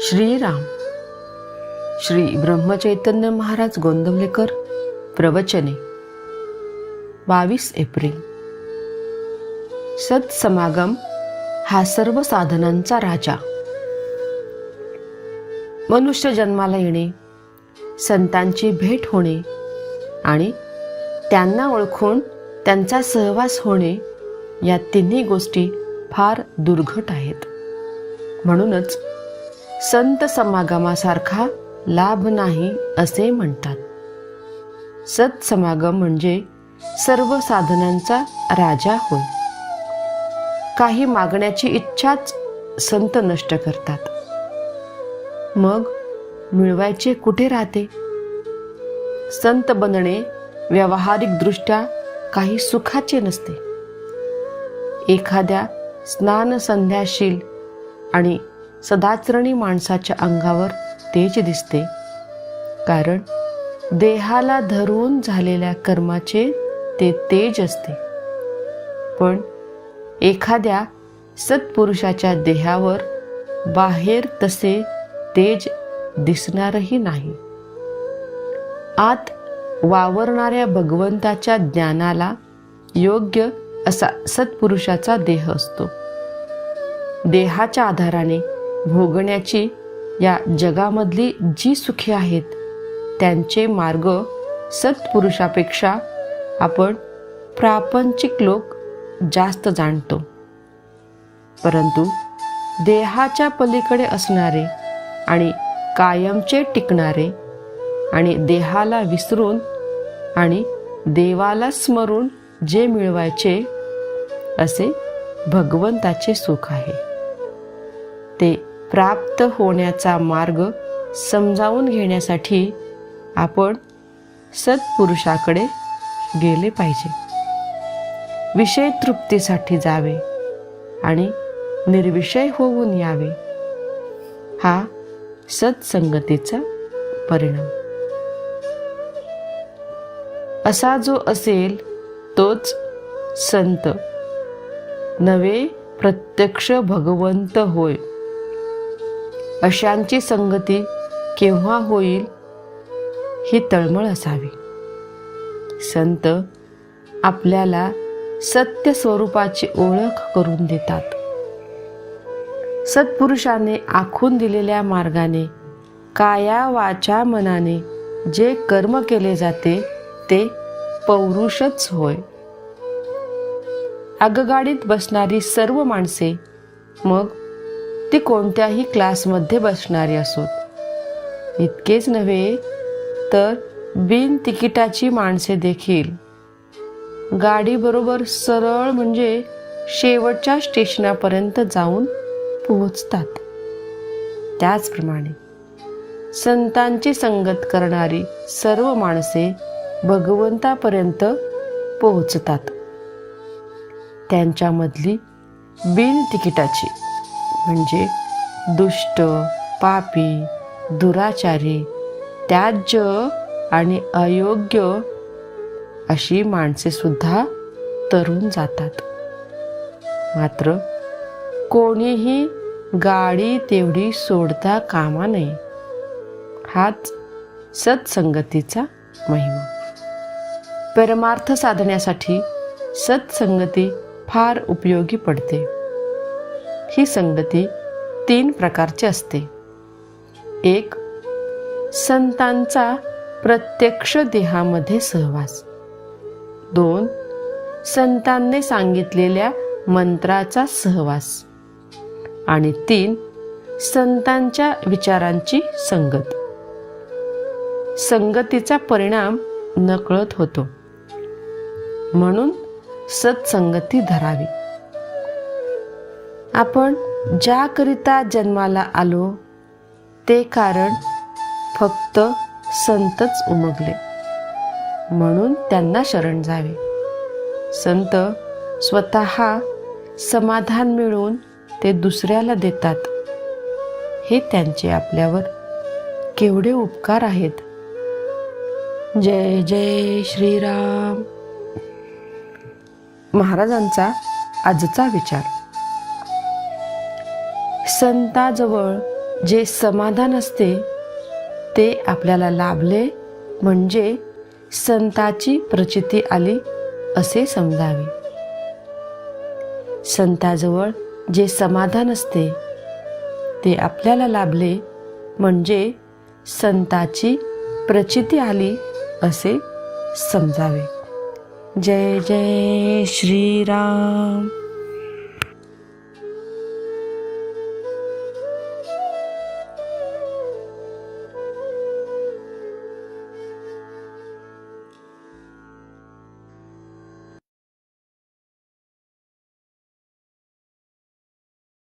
श्रीराम. श्री ब्रह्मचैतन्य महाराज गोंदवलेकर प्रवचने. बावीस एप्रिल. सत्समागम हा सर्व साधनांचा राजा. मनुष्य जन्माला येणे संतांची भेट होणे आणि त्यांना ओळखून त्यांचा सहवास होणे या तिन्ही गोष्टी फार दुर्घट आहेत. म्हणूनच संत समागमासारखा लाभ नाही असे म्हणतात. सत्समागम म्हणजे सर्व साधनांचा राजा होय. काही मागण्याची इच्छाच संत नष्ट करतात. मग मिळवायचे कुठे राहते? संत बनणे व्यावहारिकदृष्ट्या काही सुखाचे नसते. एखाद्या स्नान संध्याशील आणि सदाचरणी माणसाच्या अंगावर तेज दिसते. कारण देहाला धरून झालेल्या कर्माचे ते तेज असते. पण एखाद्या सत्पुरुषाच्या देहावर बाहेर तसे तेज दिसणारही नाही. आत वावरणाऱ्या भगवंताच्या ज्ञानाला योग्य असा सत्पुरुषाचा देह असतो. देहाच्या आधाराने भोगण्याची या जगामधली जी सुखी आहेत त्यांचे मार्ग सत्पुरुषापेक्षा आपण प्रापंचिक लोक जास्त जाणतो. परंतु देहाच्या पलीकडे असणारे आणि कायमचे टिकणारे आणि देहाला विसरून आणि देवाला स्मरून जे मिळवायचे असे भगवंताचे सुख आहे. ते प्राप्त होण्याचा मार्ग समजावून घेण्यासाठी आपण सत्पुरुषाकडे गेले पाहिजे. विषय तृप्तीसाठी जावे आणि निर्विषय होऊन यावे. हा सत्संगतीचा परिणाम. असा जो असेल तोच संत. नवे प्रत्यक्ष भगवंत होय. अशांची संगती केव्हा होईल ही तळमळ असावी. संत आपल्याला सत्य स्वरूपाची ओळख करून देतात. सत्पुरुषाने आखून दिलेल्या मार्गाने काया वाचा मनाने जे कर्म केले जाते ते पौरुषच होय. आगगाडीत बसणारी सर्व माणसे मग ती कोणत्याही क्लासमध्ये बसणारी असोत. इतकेच नव्हे तर बिन तिकिटाची माणसे देखील. गाडीबरोबर सरळ म्हणजे शेवटच्या स्टेशनापर्यंत जाऊन पोहोचतात. त्याचप्रमाणे संतांची संगत करणारी सर्व माणसे भगवंतापर्यंत पोहोचतात. त्यांच्यामधली बिन तिकिटाची म्हणजे दुष्ट पापी दुराचारी त्याज्य आणि अयोग्य अशी माणसेसुद्धा तरुण जातात. मात्र कोणीही गाडी तेवढी सोडता कामा नये हाच सत्संगतीचा महिमा. परमार्थ साधण्यासाठी सत्संगती फार उपयोगी पडते. ही संगती तीन प्रकारची असते. एक संतांचा प्रत्यक्ष देहामध्ये सहवास. दोन संतांनी सांगितलेल्या मंत्राचा सहवास. आणि तीन संतांच्या विचारांची संगत. संगतीचा परिणाम नकळत होतो. म्हणून सत्संगती धरावी. आपण ज्याकरिता जन्माला आलो ते कारण फक्त संतच उमगले. म्हणून त्यांना शरण जावे. संत स्वतः समाधान मिळवून ते दुसऱ्याला देतात. हे त्यांचे आपल्यावर केवढे उपकार आहेत. जय जय श्रीराम. महाराजांचा आजचा विचार. संताजवळ जे समाधान असते ते आपल्याला लाभले म्हणजे संताची प्रचिती आली असे समजावे. संताजवळ जे समाधान असते ते आपल्याला लाभले म्हणजे संताची प्रचिती आली असे समजावे. जय जय श्रीराम.